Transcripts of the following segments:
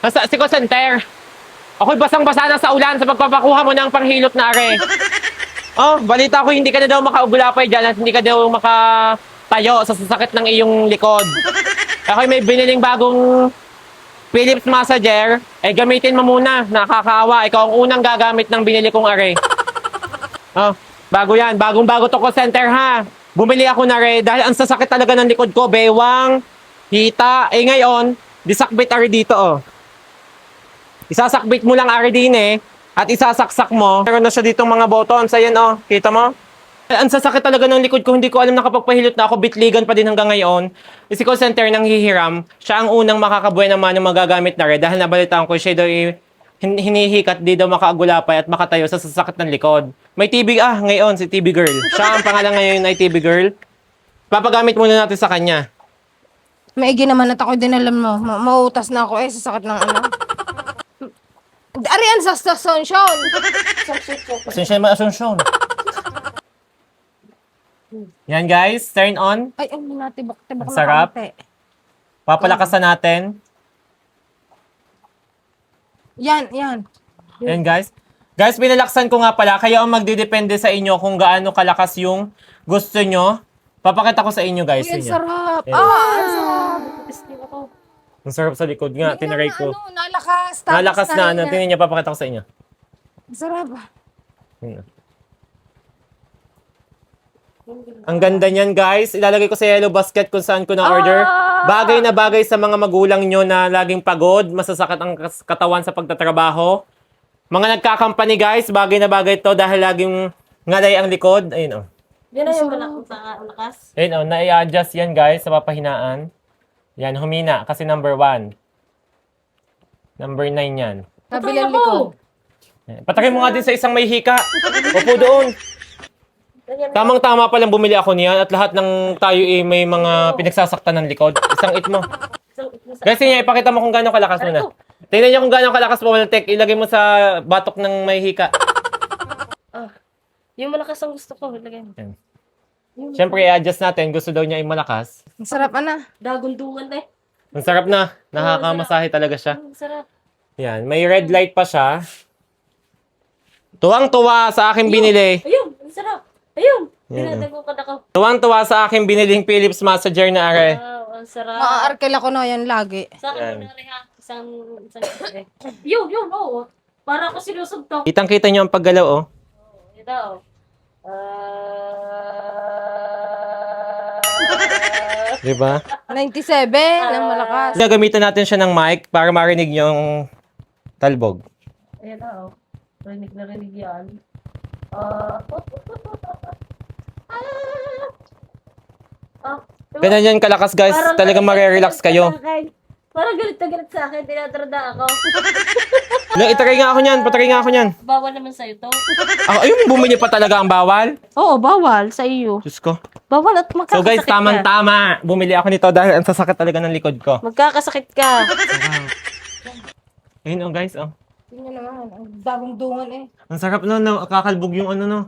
Nasa si center. Ako'y basang-basa na sa ulan sa pagpapakuha mo ng panghilot na are. Oh, balita ko hindi ka na daw makaugulapay dyan at hindi ka daw makatayo sa sasakit ng iyong likod. Ako'y may biniling bagong Philips massager. Eh, gamitin mo muna. Nakakaawa. Ikaw ang unang gagamit ng binili kong are. Oh, bago yan. Bagong-bago to call center ha. Bumili ako na re dahil ang sasakit talaga ng likod ko. Bewang, hita. Eh ngayon, disakbit are dito oh. Isasakbit mo lang are din eh. At isasaksak mo. Meron na siya ditong mga buttons. Ayan oh. Kita mo? Ang sasakit talaga ng likod ko. Hindi ko alam nakapagpahilot na ako. Bitligan pa din hanggang ngayon. Eh, Si call center nang hihiram. Siya ang unang makakabuhay naman ng magagamit na re dahil nabalitaan ko siya daw eh, hin- hinihikat di daw makaagulapay at makatayo sa sasakit ng likod. May TB ah ngayon si TB girl. Siya ang pangalan ngayon ay TB girl. Papagamit muna natin sa kanya. Maigi naman at ako din alam mo. Ma- mautas na ako eh sa sakit ng ano. Arian sa stasyon. Pasensya naman asunsyon. Yan guys, turn on. Ay, ang natibak-tibak Ang na sarap. kaunti. Papalakasan natin. Yan, yan. Yan guys. Guys, binalaksan ko nga pala. Kaya ang magdidepende sa inyo kung gaano kalakas yung gusto nyo. Papakita ko sa inyo guys. Uy, ang Yun yan. sarap. Ah, ang sarap. Ang sarap sa likod nga. Hindi Tinaray na, ko. Ano, nalakas. Tapos Nalakas na ano. na- Tingnan niya, papakita ko sa inyo. Ang sarap. Yun. Ang ganda niyan guys. Ilalagay ko sa yellow basket kung saan ko na-order. Ah! Bagay na bagay sa mga magulang nyo na laging pagod, masasakit ang kas- katawan sa pagtatrabaho. Mga nagkakampany guys, bagay na bagay to dahil laging ngalay ang likod. Ayun oh. Yan na yung malak sa lakas. Ayun oh, na-adjust yan guys sa papahinaan. Yan, humina kasi number 1. Number 9 yan. Kabilang likod. Yan. Patakin mo nga din sa isang may hika. Upo doon. Tamang-tama pa lang bumili ako niyan at lahat ng tayo eh, may mga pinagsasaktan ng likod. Isang it mo. Guys, niya, ipakita mo kung gaano kalakas mo na. Tingnan niyo kung gaano kalakas mo tek. Ilagay mo sa batok ng may hika. Ah, yung malakas ang gusto ko. Lagay mo. Yan. Siyempre, i-adjust natin. Gusto daw niya ay malakas. Ang sarap, ana. Dagundungan na eh. Ang sarap na. Nakakamasahe talaga siya. Ang sarap. Yan. May red light pa siya. Tuwang-tuwa sa aking binili. Ayun, ang sarap. Ayun, Yan. dinadagukan ako. Tuwang-tuwa sa aking biniling Philips massager na are. Wow, ang sarap. Maaarkel ako na yan lagi. Sa akin Yan. rin ha. Isang, isang, eh. Yun, yun, oo. Para ako sinusugtok. Kitang-kita niyo ang paggalaw, oh. Ito, oh. Ah. Di ba? 97, ang malakas. Gagamitan natin siya ng mic para marinig yung talbog. Ayan na, oh. Rinig na rinig yan. Ah. Ah. Ganyan yan kalakas guys. Parang Talagang galit ka kayo. akin. Parang galit na galit sa akin. Tinatrada ako. Lang, itry nga ako niyan. Patry nga ako niyan. Bawal naman sa'yo to. Ako, ayun, bumili pa talaga ang bawal. Oo, bawal sa iyo. Diyos ko. Bawal at So magkakasakit guys, ka. tamang-tama. Bumili ako nito dahil ang sasakit talaga ng likod ko. Magkakasakit ka. Ayun oh guys, oh. Tingnan naman, ang dagong dungan eh. Ang sarap no, no. Kakalbog yung ano no.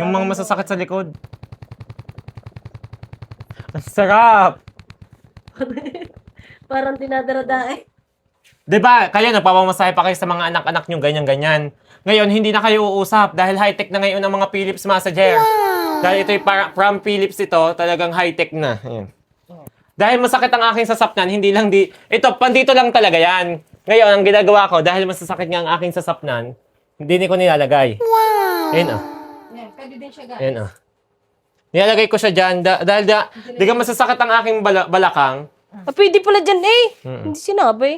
Yung mga masasakit sa likod. Ang sarap! Parang tinadarada eh. 'Di ba? Kaya nagpapamasahe pa kayo sa mga anak-anak nyo ganyan-ganyan. Ngayon, hindi na kayo uusap dahil high-tech na ngayon ang mga Philips massager. Dahil ito'y para, from Philips ito, talagang high-tech na. Ayan. Dahil masakit ang aking sasapnan, hindi lang di... Ito, pandito lang talaga yan. Ngayon, ang ginagawa ko, dahil masasakit nga ang aking sasapnan, hindi ni ko nilalagay. Wow! Ayun oh. Yan, pwede din siya guys. Ayun oh. Nilalagay ko siya dyan da- dahil da, di ka masasakit ang aking bala- balakang. Ah, pwede pala dyan eh. Mm. Hindi sinabi.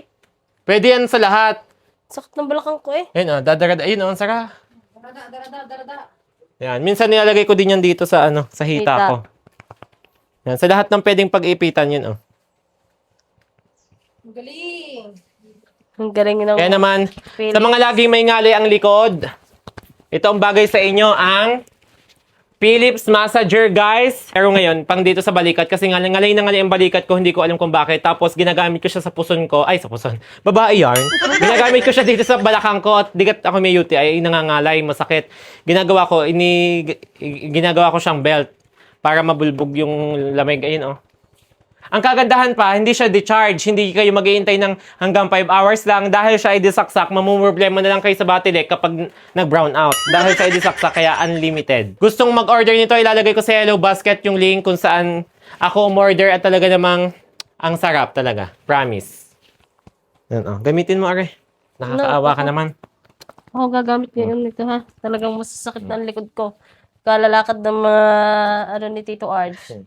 Pwede yan sa lahat. Sakit ng balakang ko eh. Ayun oh, dadarada. Ayun oh, ang sarap. Darada, darada, darada. Yan, minsan nilalagay ko din yan dito sa ano, sa hita, Hita. ko. Yan, sa lahat ng pwedeng pag-ipitan yun oh. Ang galing. Ang galing ng Kaya naman, sa mga laging may ngalay ang likod, ito ang bagay sa inyo, ang Philips Massager, guys. Pero ngayon, pang dito sa balikat, kasi nga ngalay na ngalay ang balikat ko, hindi ko alam kung bakit. Tapos, ginagamit ko siya sa puson ko. Ay, sa puson. Babae yarn. ginagamit ko siya dito sa balakang ko at digat ako may UTI, ay nangangalay, masakit. Ginagawa ko, ini, ginagawa ko siyang belt para mabulbog yung lamig. Ayun, oh. Ang kagandahan pa, hindi siya decharge. Hindi kayo maghihintay ng hanggang 5 hours lang. Dahil siya ay disaksak, mamumroblema na lang kayo sa battery kapag nag-brown out. Dahil siya ay disaksak, kaya unlimited. Gustong mag-order nito, ilalagay ko sa yellow basket yung link kung saan ako umorder at talaga namang ang sarap talaga. Promise. Yan, oh. Gamitin mo, Are. Nakakaawa ka naman. Ako gagamit ngayon nito ha. Talagang masasakit na ang likod ko. Kalalakad ng mga ano ni Tito Arj.